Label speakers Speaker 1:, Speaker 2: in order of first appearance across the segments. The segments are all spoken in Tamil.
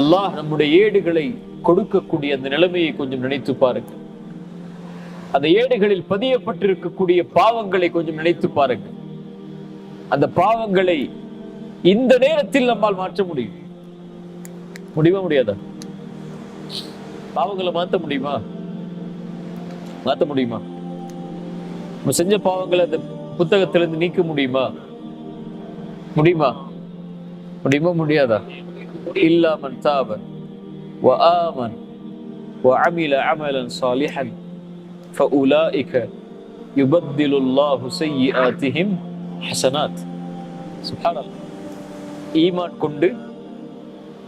Speaker 1: அல்லாஹ் நம்முடைய ஏடுகளை கொடுக்கக்கூடிய அந்த நிலைமையை கொஞ்சம் நினைத்து பாருங்க. அந்த ஏடுகளில் பதியப்பட்டிருக்கக்கூடிய பாவங்களை கொஞ்சம் நினைத்து பாருங்க. அந்த பாவங்களை இந்த நேரத்தில் நம்மால் மாற்ற முடியும்? முடியுமா முடியாதா? பாவங்களை மாத்த முடியுமா? மாத்த முடியுமா? நம்ம செஞ்ச பாவங்களை அந்த புத்தகத்திலிருந்து நீக்க முடியுமா? முடியுமா? முடியுமா? முடியாதா? إلا من تاب وآمن وعمل عملا صالحا فأولئك يبدل الله سيئاتهم حسنات سبحان الله ஈமான் கொண்டு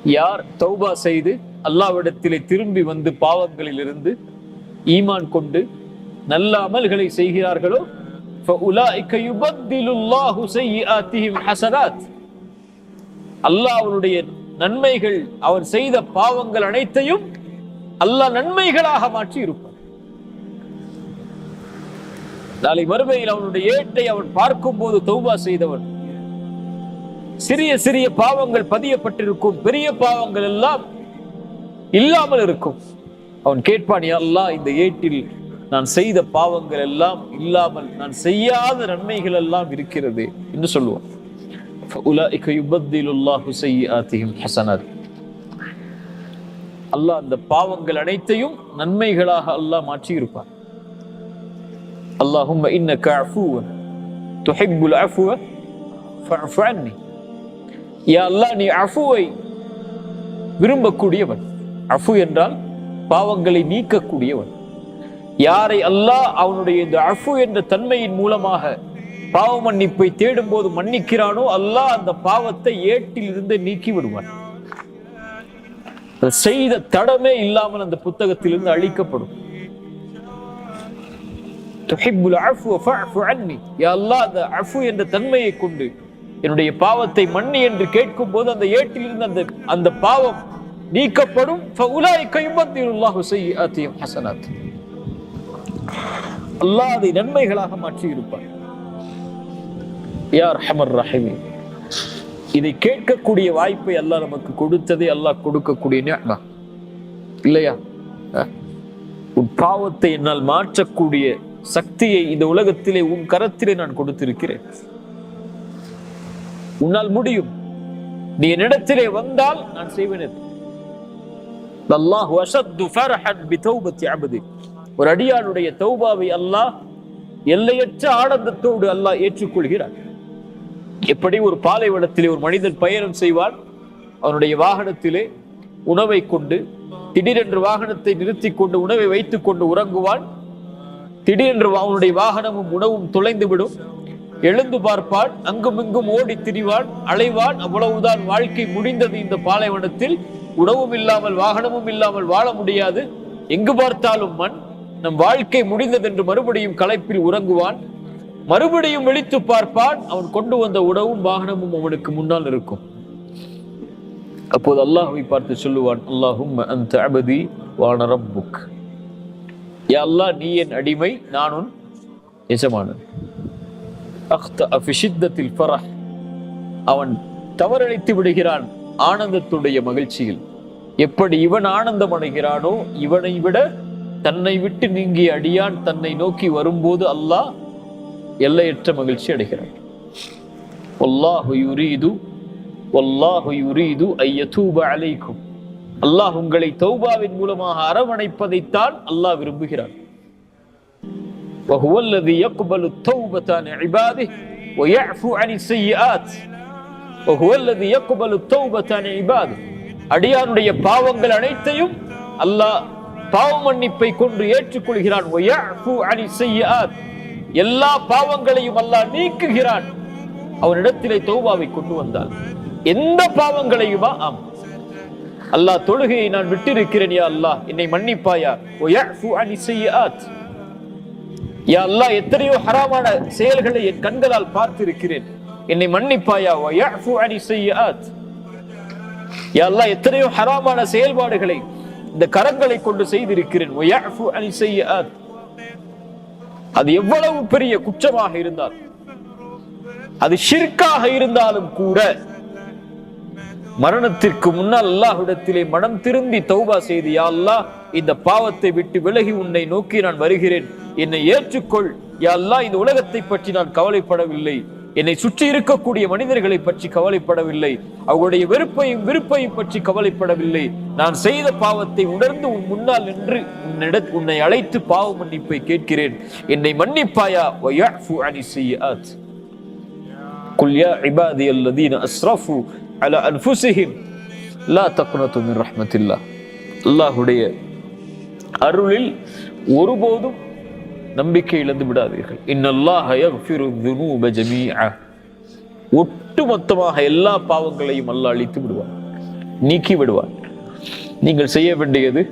Speaker 1: யார் தௌபா செய்து அல்லாவிடத்திலே திரும்பி வந்து பாவங்களிலிருந்து ஈமான் கொண்டு நல்ல அமல்களை செய்கிறார்களோ فأولئك يبدل الله سيئاتهم حسنات அல்லாஹ் அவனுடைய நன்மைகள் அவன் செய்த பாவங்கள் அனைத்தையும் அல்லாஹ் நன்மைகளாக மாற்றி இருப்பான் நாளை மறுமையில் அவனுடைய ஏட்டை அவன் பார்க்கும் போது தௌபா செய்தவன். சிறிய சிறிய பாவங்கள் பதியப்பட்டிருக்கும் பெரிய பாவங்கள் எல்லாம் இல்லாமல் இருக்கும். அவன் கேட்பான் அல்லாஹ் இந்த ஏட்டில் நான் செய்த பாவங்கள் எல்லாம் இல்லாமல் நான் செய்யாத நன்மைகள் எல்லாம் இருக்கிறது என்று சொல்லுவான். ஃபஉலாஇக யுபத்திலுல்லாஹு செய்யாத்தியும் ஹசனத் அல்லாஹ் அந்த பாவங்கள் அனைத்தையும் நன்மைகளாக அல்லாஹ் மாற்றி இருப்பார் அல்லாஹும் இன்னக அஃபூவன் துஹிப்புல் அஃபுவ ஃபஅஃபு அன்னி. யா அல்லாஹ் நீ அஃபுவை விரும்பக்கூடியவன். அஃபு என்றால் பாவங்களை நீக்கக்கூடியவன். யாரை அல்லாஹ் அவனுடைய இந்த அஃபு என்ற தன்மையின் மூலமாக பாவ மன்னிப்பை தேடும் போது மன்னிக்கிறானோ அல்லாஹ் அந்த பாவத்தை ஏட்டில் இருந்து நீக்கி விடுவான். செய்த தடமே இல்லாமல் அந்த புத்தகத்திலிருந்து அழிக்கப்படும். என்ற தன்மையை கொண்டு என்னுடைய பாவத்தை மன்னி என்று கேட்கும் போது அந்த ஏட்டிலிருந்து அந்த அந்த பாவம் நீக்கப்படும். அல்லாஹ் அதை நன்மைகளாக மாற்றி இருப்பார் யார் ஹமர் ரஹிமி. இதை கேட்கக்கூடிய வாய்ப்பை அல்லாஹ் நமக்கு கொடுத்ததே அல்லாஹ் கொடுக்கக்கூடிய இல்லையா? அஹ். உன் பாவத்தை என்னால் மாற்றக்கூடிய சக்தியை இந்த உலகத்திலே உன் கரத்திலே நான் கொடுத்திருக்கிறேன். உன்னால் முடியும். நீ என்னிடத்திலே வந்தால் நான் செய்வேன். அல்லாஹ் அபதி. ஒரு அடியானுடைய தௌபாவை அல்லாஹ் எல்லையற்ற ஆனந்தத்தோடு அல்லாஹ் ஏற்றுக்கொள்கிறான். எப்படி ஒரு பாலைவனத்திலே ஒரு மனிதன் பயணம் செய்வான் அவனுடைய வாகனத்திலே உணவை கொண்டு திடீரென்று வாகனத்தை நிறுத்தி கொண்டு உணவை வைத்துக் கொண்டு உறங்குவான். திடீரென்று அவனுடைய வாகனமும் உணவும் தொலைந்துவிடும். எழுந்து பார்ப்பான் அங்கும் இங்கும் ஓடி திரிவான் அலைவான். அவ்வளவுதான் வாழ்க்கை முடிந்தது இந்த பாலைவனத்தில். உணவும் இல்லாமல் வாகனமும் இல்லாமல் வாழ முடியாது. எங்கு பார்த்தாலும் மண் நம் வாழ்க்கை முடிந்தது என்று மறுபடியும் களைப்பில் உறங்குவான். மறுபடியும் விழித்து பார்ப்பான். அவன் கொண்டு வந்த உணவும் வாகனமும் அவனுக்கு முன்னால் இருக்கும். அப்போது அல்லாஹுவை பார்த்து சொல்லுவான் அல்லாஹும் அந்த அபதி வானரம் புக் அல்லாஹ் நீ என் அடிமை நான் உன் எஜமானன். அஹ்த ஃபி ஃபரஹ். அவன் தவறளித்து விடுகிறான் ஆனந்தத்துடைய மகிழ்ச்சியில். எப்படி இவன் ஆனந்தம் அடைகிறானோ இவனை விட தன்னை விட்டு நீங்கிய அடியான் தன்னை நோக்கி வரும்போது அல்லாஹ் எல்லையற்ற மகிழ்ச்சி அடைகிறான் வல்லாஹு யுரீது வல்லாஹு யுரீது ஐயதூப அலைக்கும் அல்லாஹ் உங்களை தௌபாவின் மூலமாக அரவணைப்பதைத்தான் அல்லாஹ் விரும்புகிறான் وهو الذي يقبل التوبة عن عباده ويعفو عن السيئات وهو الذي يقبل التوبة عن عباده அடியானுடைய பாவங்கள் அனைத்தையும் அல்லாஹ் பாவ மன்னிப்பை கொண்டு ஏற்றுக்கொள்கிறான் ويعفو عن السيئات எல்லா பாவங்களையும் அல்லா நீக்குகிறான். அவனிடத்திலே தௌபாவை கொண்டு வந்தான். எந்த பாவங்களையுமா? ஆம். அல்லாஹ் தொழுகையை நான் விட்டிருக்கிறேன் யா அல்லாஹ். என்னை மன்னிப்பாயா? யா அல்லாஹ் எத்தனையோ ஹராமான செயல்களை என் கண்களால் பார்த்திருக்கிறேன். என்னை மன்னிப்பாயா? யா அல்லாஹ் எத்தனையோ ஹராமான செயல்பாடுகளை இந்த கரங்களை கொண்டு செய்திருக்கிறேன். அது எவ்வளவு பெரிய குற்றமாக இருந்தால் அது ஷிர்காக இருந்தாலும் கூட மரணத்திற்கு முன்னால் அல்லாஹ்விடத்திலே மனம் திரும்பி தௌபா செய்து யா அல்லாஹ் இந்த பாவத்தை விட்டு விலகி உன்னை நோக்கி நான் வருகிறேன். என்னை ஏற்றுக்கொள். யா அல்லாஹ் இந்த உலகத்தை பற்றி நான் கவலைப்படவில்லை. என்னை சுற்றி இருக்கக்கூடிய மனிதர்களை பற்றி கவலைப்படவில்லை. அவர்களுடைய வெறுப்பையும் விருப்பையும் பற்றி கவலைப்படவில்லை. நான் செய்த பாவத்தை உணர்ந்து உன் முன்னால் நின்று உன்னிட உன்னை அழைத்து பாவ மன்னிப்பை கேட்கிறேன். என்னை மன்னிப்பாயா? قل يا عبادي الذين أسرفوا على أنفسهم لا تقنطوا من رحمة الله அல்லாஹுடைய அருளில் ஒருபோதும் நம்பிக்கை இழந்து விடாதீர்கள். இன்னல்லாஹ் யக்ஃபிரு துனூப ஜமீஆ ஒட்டுமொத்தமாக எல்லா பாவங்களையும் அல்லாஹ் அழித்து விடுவார் நீக்கி விடுவார் நீங்கள் செய்ய வேண்டியது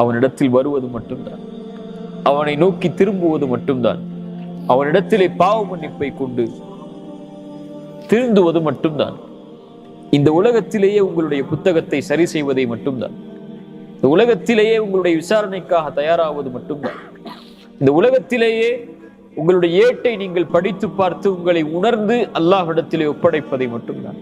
Speaker 1: அவனிடத்தில் வருவது மட்டும்தான். அவனை நோக்கி திரும்புவது மட்டும்தான். அவனிடத்திலே பாவ மன்னிப்பை கொண்டு திருந்துவது மட்டும்தான். இந்த உலகத்திலேயே உங்களுடைய புத்தகத்தை சரி செய்வதை மட்டும்தான். இந்த உலகத்திலேயே உங்களுடைய விசாரணைக்காக தயாராவது மட்டும்தான். இந்த உலகத்திலேயே உங்களுடைய ஏட்டை நீங்கள் படித்து பார்த்து உங்களை உணர்ந்து அல்லாஹ்விடத்திலே ஒப்படைப்பதை மட்டும்தான்.